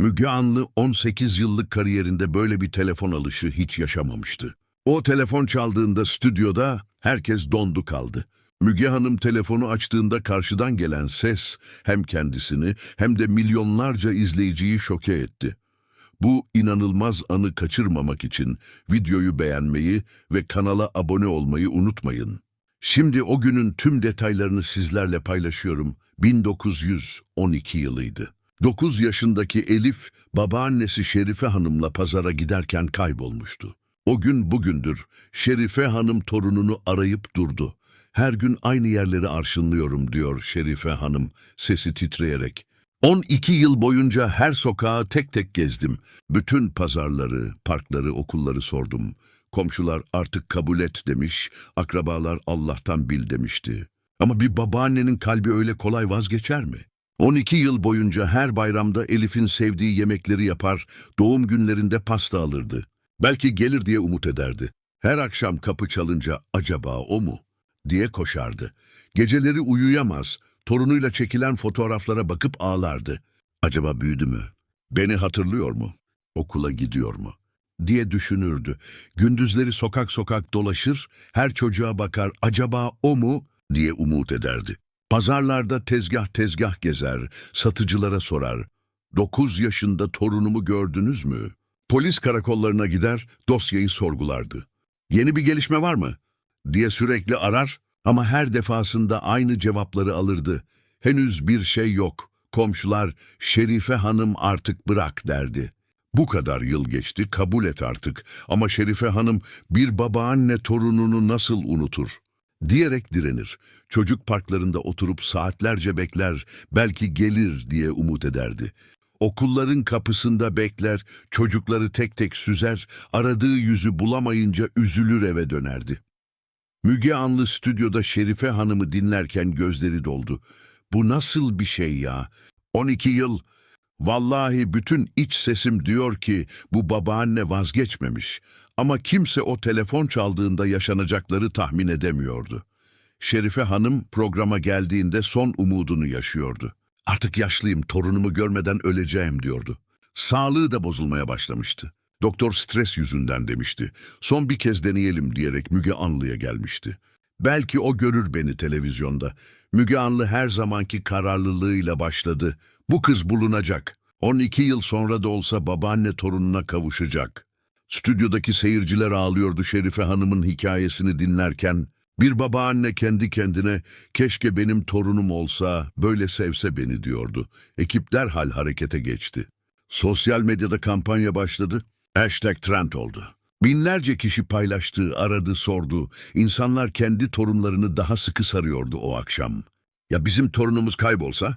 Müge Anlı 18 yıllık kariyerinde böyle bir telefon alışı hiç yaşamamıştı. O telefon çaldığında stüdyoda herkes dondu kaldı. Müge Hanım telefonu açtığında karşıdan gelen ses hem kendisini hem de milyonlarca izleyiciyi şoke etti. Bu inanılmaz anı kaçırmamak için videoyu beğenmeyi ve kanala abone olmayı unutmayın. Şimdi o günün tüm detaylarını sizlerle paylaşıyorum. 1912 yılıydı. 9 yaşındaki Elif, babaannesi Şerife Hanım'la pazara giderken kaybolmuştu. O gün bugündür Şerife Hanım torununu arayıp durdu. Her gün aynı yerleri arşınlıyorum diyor Şerife Hanım sesi titreyerek. 12 yıl boyunca her sokağı tek tek gezdim. Bütün pazarları, parkları, okulları sordum. Komşular artık kabul et demiş, akrabalar Allah'tan bil demişti. Ama bir babaannenin kalbi öyle kolay vazgeçer mi? 12 yıl boyunca her bayramda Elif'in sevdiği yemekleri yapar, doğum günlerinde pasta alırdı. Belki gelir diye umut ederdi. Her akşam kapı çalınca acaba o mu? diye koşardı. Geceleri uyuyamaz, torunuyla çekilen fotoğraflara bakıp ağlardı. Acaba büyüdü mü? Beni hatırlıyor mu? Okula gidiyor mu? diye düşünürdü. Gündüzleri sokak sokak dolaşır, her çocuğa bakar acaba o mu diye umut ederdi. Pazarlarda tezgah tezgah gezer, satıcılara sorar. Dokuz yaşında torunumu gördünüz mü? Polis karakollarına gider, dosyayı sorgulardı. Yeni bir gelişme var mı? diye sürekli arar ama her defasında aynı cevapları alırdı. Henüz bir şey yok. Komşular Şerife Hanım artık bırak derdi. Bu kadar yıl geçti kabul et artık ama Şerife Hanım bir babaanne torununu nasıl unutur? Diyerek direnir. Çocuk parklarında oturup saatlerce bekler, belki gelir diye umut ederdi. Okulların kapısında bekler, çocukları tek tek süzer, aradığı yüzü bulamayınca üzülür eve dönerdi. Müge Anlı stüdyoda Şerife Hanım'ı dinlerken gözleri doldu. Bu nasıl bir şey ya? 12 yıl. Vallahi bütün iç sesim diyor ki bu babaanne vazgeçmemiş. Ama kimse o telefon çaldığında yaşanacakları tahmin edemiyordu. Şerife Hanım programa geldiğinde son umudunu yaşıyordu. Artık yaşlıyım, torunumu görmeden öleceğim diyordu. Sağlığı da bozulmaya başlamıştı. Doktor stres yüzünden demişti. Son bir kez deneyelim diyerek Müge Anlı'ya gelmişti. Belki o görür beni televizyonda. Müge Anlı her zamanki kararlılığıyla başladı. Bu kız bulunacak. 12 yıl sonra da olsa babaanne torununa kavuşacak. Stüdyodaki seyirciler ağlıyordu Şerife Hanım'ın hikayesini dinlerken. Bir babaanne kendi kendine keşke benim torunum olsa, böyle sevse beni diyordu. Ekip derhal harekete geçti. Sosyal medyada kampanya başladı. Hashtag trend oldu. Binlerce kişi paylaştı, aradı, sordu. İnsanlar kendi torunlarını daha sıkı sarıyordu o akşam. Ya bizim torunumuz kaybolsa?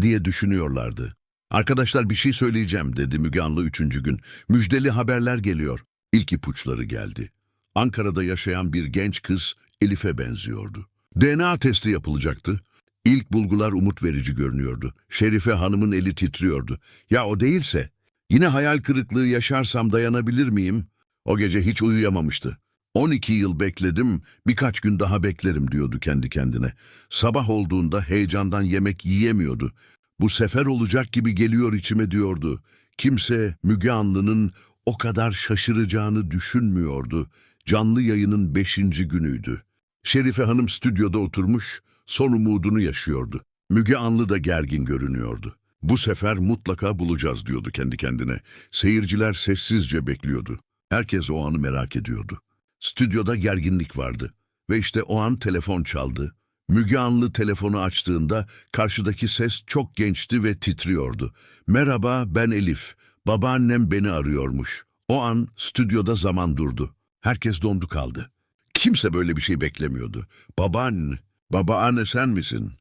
diye düşünüyorlardı. Arkadaşlar bir şey söyleyeceğim dedi Müge Anlı üçüncü gün. Müjdeli haberler geliyor. İlk ipuçları geldi. Ankara'da yaşayan bir genç kız Elif'e benziyordu. DNA testi yapılacaktı. İlk bulgular umut verici görünüyordu. Şerife Hanım'ın eli titriyordu. Ya o değilse? Yine hayal kırıklığı yaşarsam dayanabilir miyim? O gece hiç uyuyamamıştı. 12 yıl bekledim, birkaç gün daha beklerim diyordu kendi kendine. Sabah olduğunda heyecandan yemek yiyemiyordu. Bu sefer olacak gibi geliyor içime diyordu. Kimse Müge Anlı'nın o kadar şaşıracağını düşünmüyordu. Canlı yayının beşinci günüydü. Şerife Hanım stüdyoda oturmuş, son umudunu yaşıyordu. Müge Anlı da gergin görünüyordu. Bu sefer mutlaka bulacağız diyordu kendi kendine. Seyirciler sessizce bekliyordu. Herkes o anı merak ediyordu. Stüdyoda gerginlik vardı. Ve işte o an telefon çaldı. Müge Anlı telefonu açtığında karşıdaki ses çok gençti ve titriyordu. Merhaba ben Elif. Babaannem beni arıyormuş. O an stüdyoda zaman durdu. Herkes dondu kaldı. Kimse böyle bir şey beklemiyordu. Babaanne, babaanne sen misin?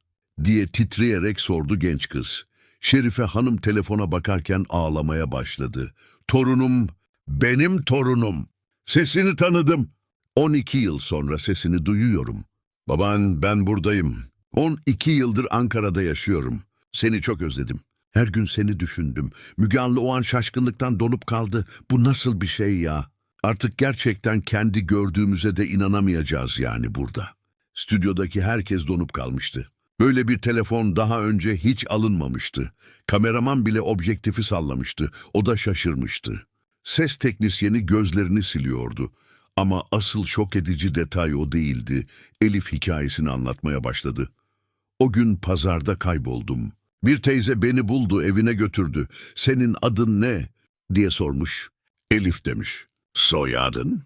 diye titreyerek sordu genç kız. Şerife Hanım telefona bakarken ağlamaya başladı. Torunum, benim torunum. Sesini tanıdım. 12 yıl sonra sesini duyuyorum. Baban ben buradayım. 12 yıldır Ankara'da yaşıyorum. Seni çok özledim. Her gün seni düşündüm. Müge Anlı o an şaşkınlıktan donup kaldı. Bu nasıl bir şey ya? Artık gerçekten kendi gördüğümüze de inanamayacağız yani burada. Stüdyodaki herkes donup kalmıştı. Böyle bir telefon daha önce hiç alınmamıştı. Kameraman bile objektifi sallamıştı. O da şaşırmıştı. Ses teknisyeni gözlerini siliyordu. Ama asıl şok edici detay o değildi. Elif hikayesini anlatmaya başladı. O gün pazarda kayboldum. Bir teyze beni buldu, evine götürdü. Senin adın ne? diye sormuş. Elif demiş. Soyadın?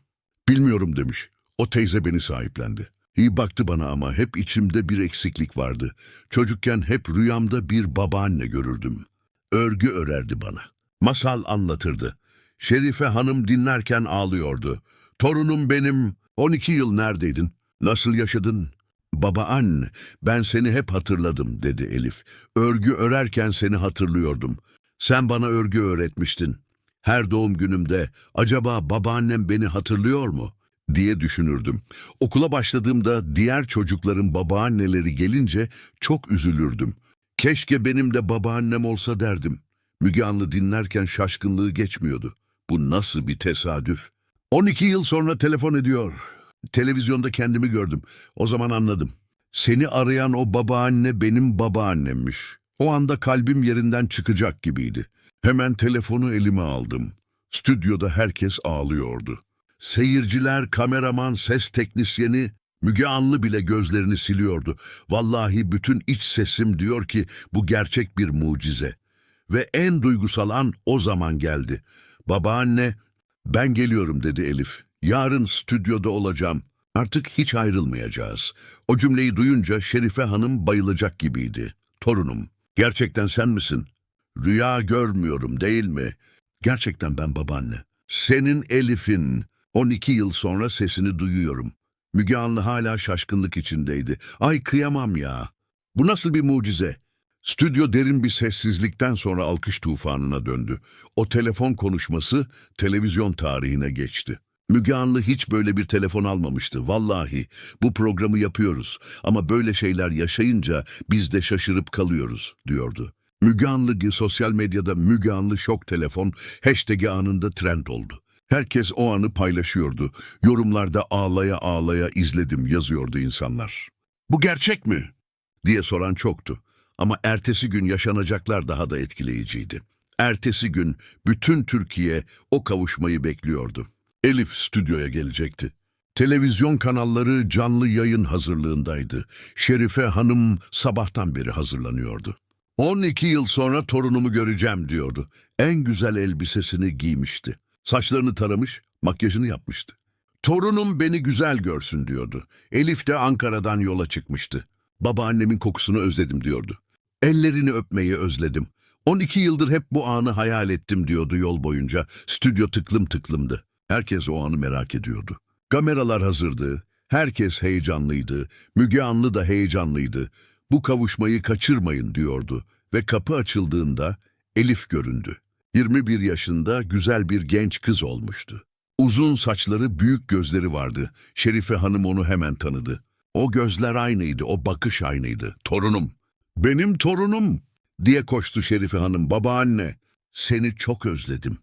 Bilmiyorum demiş. O teyze beni sahiplendi. İyi baktı bana ama hep içimde bir eksiklik vardı. Çocukken hep rüyamda bir babaanne görürdüm. Örgü örerdi bana. Masal anlatırdı. Şerife hanım dinlerken ağlıyordu. Torunum benim, 12 yıl neredeydin? Nasıl yaşadın? Baba anne, ben seni hep hatırladım dedi Elif. Örgü örerken seni hatırlıyordum. Sen bana örgü öğretmiştin. Her doğum günümde acaba babaannem beni hatırlıyor mu? diye düşünürdüm. Okula başladığımda diğer çocukların babaanneleri gelince çok üzülürdüm. Keşke benim de babaannem olsa derdim. Müge Anlı dinlerken şaşkınlığı geçmiyordu. Bu nasıl bir tesadüf? 12 yıl sonra telefon ediyor. Televizyonda kendimi gördüm. O zaman anladım. Seni arayan o babaanne benim babaannemmiş. O anda kalbim yerinden çıkacak gibiydi. Hemen telefonu elime aldım. Stüdyoda herkes ağlıyordu. Seyirciler, kameraman, ses teknisyeni, Müge Anlı bile gözlerini siliyordu. Vallahi bütün iç sesim diyor ki bu gerçek bir mucize. Ve en duygusal an o zaman geldi. Babaanne, ben geliyorum dedi Elif. Yarın stüdyoda olacağım. Artık hiç ayrılmayacağız. O cümleyi duyunca Şerife Hanım bayılacak gibiydi. Torunum, gerçekten sen misin? Rüya görmüyorum değil mi? Gerçekten ben babaanne. Senin Elif'in 12 yıl sonra sesini duyuyorum. Müge Anlı hala şaşkınlık içindeydi. Ay kıyamam ya. Bu nasıl bir mucize? Stüdyo derin bir sessizlikten sonra alkış tufanına döndü. O telefon konuşması televizyon tarihine geçti. Müge Anlı hiç böyle bir telefon almamıştı. Vallahi bu programı yapıyoruz ama böyle şeyler yaşayınca biz de şaşırıp kalıyoruz diyordu. Müge Anlı sosyal medyada Müge Anlı şok telefon hashtag'i anında trend oldu. Herkes o anı paylaşıyordu. Yorumlarda ağlaya ağlaya izledim yazıyordu insanlar. Bu gerçek mi? diye soran çoktu. Ama ertesi gün yaşanacaklar daha da etkileyiciydi. Ertesi gün bütün Türkiye o kavuşmayı bekliyordu. Elif stüdyoya gelecekti. Televizyon kanalları canlı yayın hazırlığındaydı. Şerife Hanım sabahtan beri hazırlanıyordu. 12 yıl sonra torunumu göreceğim diyordu. En güzel elbisesini giymişti. Saçlarını taramış, makyajını yapmıştı. Torunum beni güzel görsün diyordu. Elif de Ankara'dan yola çıkmıştı. Babaannemin kokusunu özledim diyordu. Ellerini öpmeyi özledim. 12 yıldır hep bu anı hayal ettim diyordu yol boyunca. Stüdyo tıklım tıklımdı. Herkes o anı merak ediyordu. Kameralar hazırdı. Herkes heyecanlıydı. Müge Anlı da heyecanlıydı. Bu kavuşmayı kaçırmayın diyordu. Ve kapı açıldığında Elif göründü. 21 yaşında güzel bir genç kız olmuştu. Uzun saçları, büyük gözleri vardı. Şerife Hanım onu hemen tanıdı. O gözler aynıydı, o bakış aynıydı. Torunum, benim torunum diye koştu Şerife Hanım. Babaanne, seni çok özledim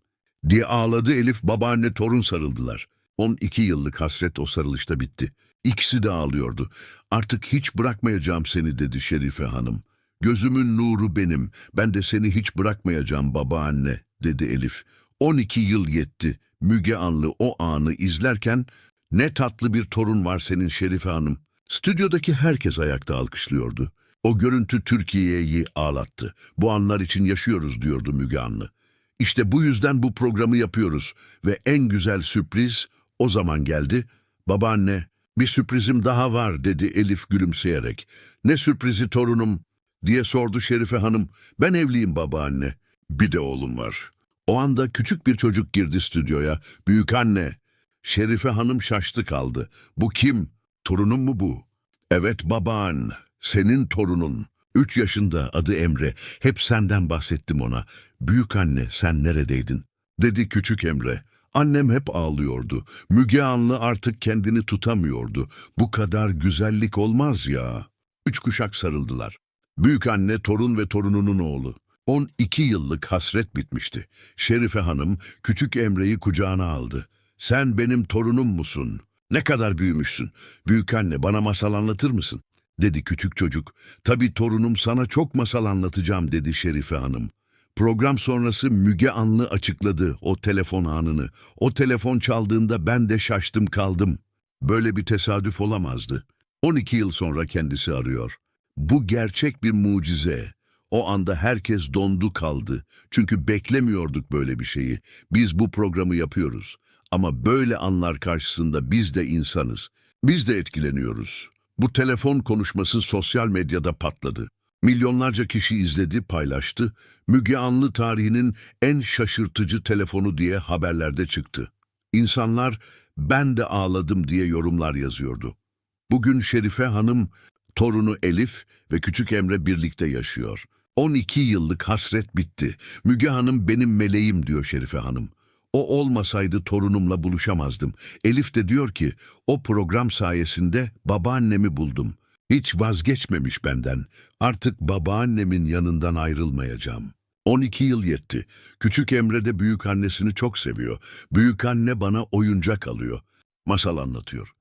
diye ağladı Elif. Babaanne torun sarıldılar. 12 yıllık hasret o sarılışta bitti. İkisi de ağlıyordu. Artık hiç bırakmayacağım seni dedi Şerife Hanım. Gözümün nuru benim. Ben de seni hiç bırakmayacağım babaanne dedi Elif. 12 yıl yetti. Müge Anlı o anı izlerken ne tatlı bir torun var senin Şerife Hanım. Stüdyodaki herkes ayakta alkışlıyordu. O görüntü Türkiye'yi ağlattı. Bu anlar için yaşıyoruz diyordu Müge Anlı. İşte bu yüzden bu programı yapıyoruz ve en güzel sürpriz o zaman geldi. Babaanne, bir sürprizim daha var dedi Elif gülümseyerek. Ne sürprizi torunum diye sordu Şerife Hanım. Ben evliyim babaanne. Bir de oğlum var. O anda küçük bir çocuk girdi stüdyoya. Büyük anne. Şerife Hanım şaştı kaldı. Bu kim? Torunum mu bu? Evet babaan. Senin torunun. Üç yaşında adı Emre. Hep senden bahsettim ona. Büyük anne sen neredeydin? Dedi küçük Emre. Annem hep ağlıyordu. Müge Anlı artık kendini tutamıyordu. Bu kadar güzellik olmaz ya. Üç kuşak sarıldılar. Büyük anne, torun ve torununun oğlu. 12 yıllık hasret bitmişti. Şerife Hanım küçük Emre'yi kucağına aldı. Sen benim torunum musun? Ne kadar büyümüşsün. Büyük anne bana masal anlatır mısın? dedi küçük çocuk. Tabii torunum sana çok masal anlatacağım dedi Şerife Hanım. Program sonrası Müge Anlı açıkladı o telefon anını. O telefon çaldığında ben de şaştım kaldım. Böyle bir tesadüf olamazdı. 12 yıl sonra kendisi arıyor. Bu gerçek bir mucize. O anda herkes dondu kaldı. Çünkü beklemiyorduk böyle bir şeyi. Biz bu programı yapıyoruz. Ama böyle anlar karşısında biz de insanız. Biz de etkileniyoruz. Bu telefon konuşması sosyal medyada patladı. Milyonlarca kişi izledi, paylaştı. Müge Anlı tarihinin en şaşırtıcı telefonu diye haberlerde çıktı. İnsanlar ben de ağladım diye yorumlar yazıyordu. Bugün Şerife Hanım, torunu Elif ve küçük Emre birlikte yaşıyor. 12 yıllık hasret bitti. Müge Hanım benim meleğim diyor Şerife Hanım. O olmasaydı torunumla buluşamazdım. Elif de diyor ki o program sayesinde babaannemi buldum. Hiç vazgeçmemiş benden. Artık babaannemin yanından ayrılmayacağım. 12 yıl yetti. Küçük Emre de büyük annesini çok seviyor. Büyük anne bana oyuncak alıyor. Masal anlatıyor.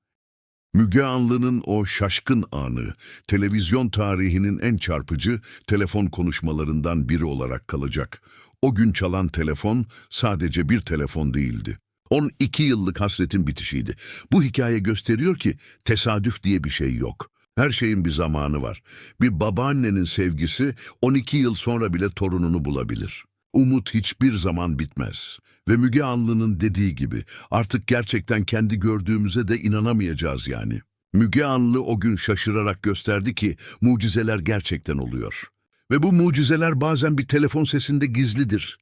Müge Anlı'nın o şaşkın anı, televizyon tarihinin en çarpıcı telefon konuşmalarından biri olarak kalacak. O gün çalan telefon sadece bir telefon değildi. 12 yıllık hasretin bitişiydi. Bu hikaye gösteriyor ki tesadüf diye bir şey yok. Her şeyin bir zamanı var. Bir babaannenin sevgisi 12 yıl sonra bile torununu bulabilir. Umut hiçbir zaman bitmez. Ve Müge Anlı'nın dediği gibi artık gerçekten kendi gördüğümüze de inanamayacağız yani. Müge Anlı o gün şaşırarak gösterdi ki mucizeler gerçekten oluyor. Ve bu mucizeler bazen bir telefon sesinde gizlidir.